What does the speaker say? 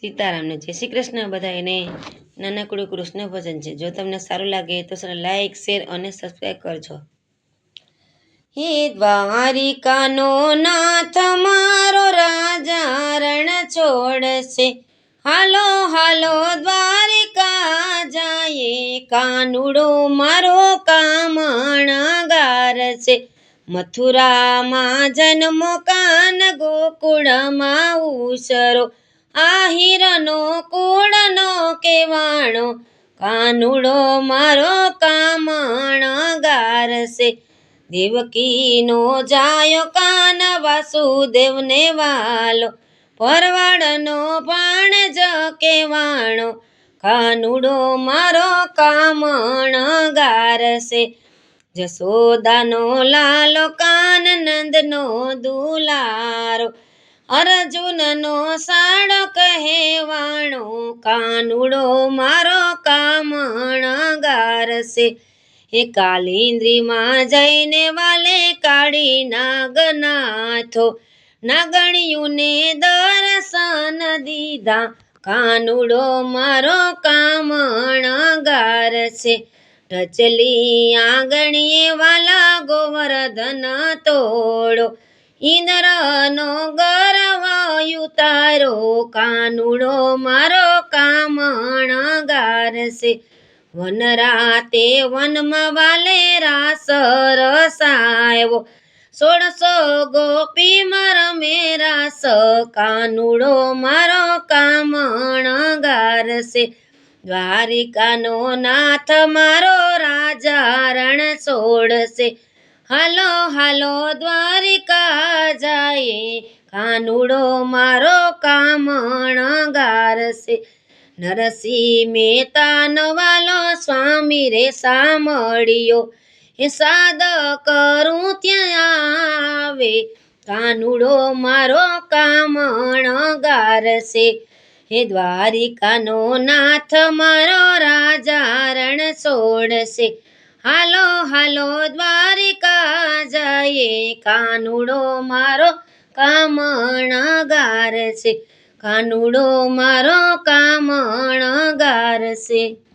સીતારામને. જય શ્રી કૃષ્ણ. બધાને નાનકડું કૃષ્ણ ભજન છે. જો તમને સારું લાગે તો લાઈક, શેર અને સબસ્ક્રાઈબ કરજો. હે દ્વારિકાનો નાથ, મારો રાજા રણ છોડશે. હાલો હાલો, દ્વારિકા જાય કાનુડો મારો કામણાગાર છે. મથુરામાં જન્મો કાન ગોકુળમાં ઉસરો આહિરનો કુળનો કેવાણો, કાનુડો મારો કામણ ગારસે. દેવકીનો જાયો કાન વાસુદેવને વાલો પરવાડનો પાણ જ કેવાણો, કાનુડો મારો કામણ ગારસે. જસોદાનો લાલો કાન નંદનો દુલારો અર્જુનનો સાડો કહેવાણો કાનુડો મારો કામણગાર છે એ કાલિન્દ્રીમાં જઈને વાલે કાળી નાગનાથો નાગણિયુને દર્શન દીધા. કાનુડો મારો કામણગાર છે ટચલી આંગણીએ વાલા ગોવર્ધન તોડો ઇન્દ્રનો ગર્વ ઉતારો, કાનુડો મારો કામણ છે વન રાતે વનમાં વાલે રાસ રસાયો. સોળસો ગોપી મારા મેરા સ કાનુડો મારો કામણ છે દ્વારિકાનો નાથ મારો રાજા રણ છોડશે હાલો હાલો, દ્વારિકા જાય કાનુડો મારો કામણગાર છે. નરસિંહ મહેતા નવાલો સ્વામી રે સાંભળ્યો. એ સાદ કરું ત્યાં આવે. કાનુડો મારો કામણગાર છે. હે દ્વારિકાનો નાથ, મારો રાજા રણ છોડશે હાલો હાલો, દ્વારિકા જાય કાનુડો મારો કામણગાર છે. કાનુડો મારો કામણગાર છે.